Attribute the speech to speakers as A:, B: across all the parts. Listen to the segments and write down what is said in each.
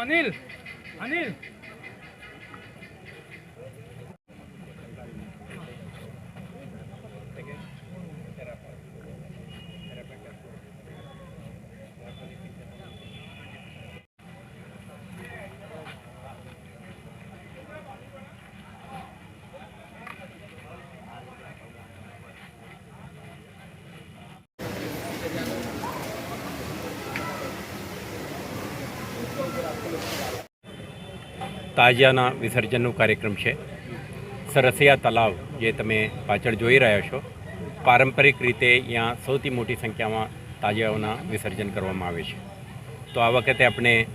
A: Anil! Anil!
B: તાજિયાના વિસર્જનનો કાર્યક્રમ છે. સરસિયા તલાવ જે તમે પાછળ જોઈ રહ્યા છો, પારંપરિક રીતે અહીંયા સૌથી મોટી સંખ્યામાં તાજિયાઓના વિસર્જન કરવામાં આવે છે. તો આ વખતે આપણે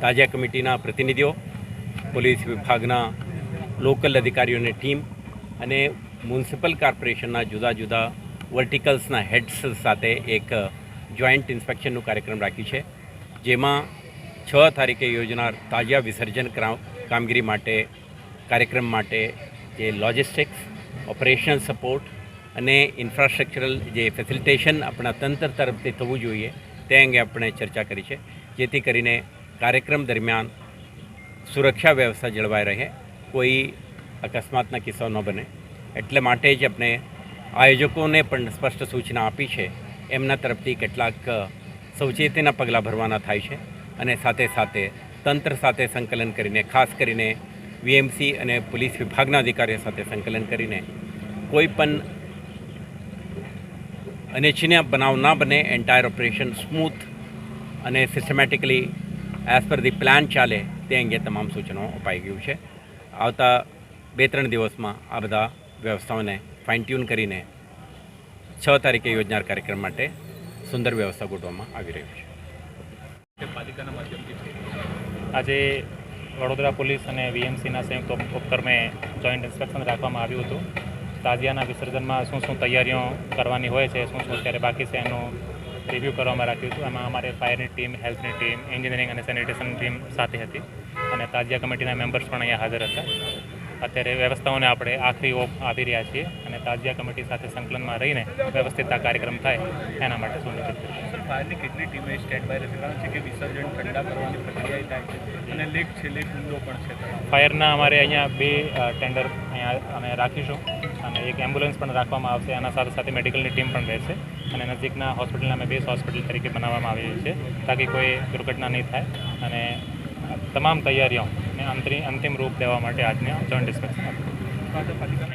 B: તાજિયા કમિટીના પ્રતિનિધિઓ, પોલીસ વિભાગના લોકલ અધિકારીઓની ટીમ અને મ્યુનિસિપલ કોર્પોરેશનના જુદા જુદા વર્ટિકલ્સના હેડ્સ સાથે એક જોઈન્ટ ઇન્સ્પેક્શનનું કાર્યક્રમ રાખ્યું છે. જેમાં છ તારીખે યોજનાર તાજિયા વિસર્જન ક્રા- કામગીરી માટે, કાર્યક્રમ માટે જે લોજિસ્ટિક્સ ઓપરેશન સપોર્ટ અને ઇન્ફ્રાસ્ટ્રક્ચરલ જે ફેસિલિટેશન આપણા તંત્ર તરફથી થવું જોઈએ, તે અંગે આપણે ચર્ચા કરી છે. જેથી કરીને કાર્યક્રમ દરમિયાન સુરક્ષા વ્યવસ્થા જળવાઈ રહે, કોઈ અકસ્માતના કિસ્સાઓ ન બને. એટલે માટે જ આપણે આયોજકોને પણ સ્પષ્ટ સૂચના આપી છે, એમના તરફથી કેટલાક સૌચેતીના પગલાં ભરવાના થાય છે અને સાથે સાથે તંત્ર સાથે સંકલન કરીને, ખાસ કરીને વીએમસી અને પોલીસ વિભાગના અધિકારીઓ સાથે સંકલન કરીને કોઈ પણ અનિચ્છનીય બનાવ ના બને એન્ટાયર ઓપરેશન સ્મૂથ અને systematically as per the plan ચાલે, તે અંગે તમામ સૂચનો અપાઈ ગયું છે. આવતા બે ત્રણ દિવસમાં આ બધા વ્યવસ્થાઓને ફાઇન ટ્યુન કરીને છ તારીખે યોજનાર કાર્યક્રમ માટે સુંદર વ્યવસ્થા ગોઠવવામાં આવી રહ્યું છે.
C: આજે વડોદરા પોલીસ અને વીએમસીના સંયુક્ત ઉપ- ઉપક્રમે જોઈન્ટ ઇન્સ્પેક્શન રાખવામાં આવ્યું હતું. તાજિયાના વિસર્જનમાં શું શું તૈયારીઓ કરવાની હોય છે, શું શું અત્યારે બાકી છે એનું રિવ્યૂ કરવામાં રાખ્યું હતું. એમાં અમારે ફાયરની ટીમ, હેલ્થની ટીમ, એન્જિનિયરિંગ અને સેનિટેશન ટીમ સાથે હતી અને તાજિયા કમિટીના મેમ્બર્સ પણ અહીંયા હાજર હતા. અત્યારે વ્યવસ્થાઓને આપણે આખરી ઓપ આપી રહ્યા છીએ અને તાજિયા કમિટી સાથે સંકલનમાં રહીને વ્યવસ્થિત આ કાર્યક્રમ થાય એના માટે સુનિશ્ચિત કરીશું.
D: ફાયરની કેટલી ટીમે સ્ટેન્ડ બાય રહેશે છે? કે વિસર્જન ઠંડા કરવાની પ્રક્રિયા થાય છે અને લેક છે લેક ઊંડો પણ છે.
C: ફાયરના અમારે અહીંયા બે ટેન્ડર અહીંયા અમે રાખીશું અને એક એમ્બ્યુલન્સ પણ રાખવામાં આવશે. આના સાથે સાથે મેડિકલની ટીમ પણ રહેશે અને નજીકના હોસ્પિટલને અમે બેસ હોસ્પિટલ તરીકે બનાવવામાં આવી છે તાકી કોઈ દુર્ઘટના નહીં થાય અને તમામ તૈયારીઓને અંતરી અંતિમ રૂપ દેવા માટે આજને જોઈન્ટ ડિસ્કશન
D: પાલિકાના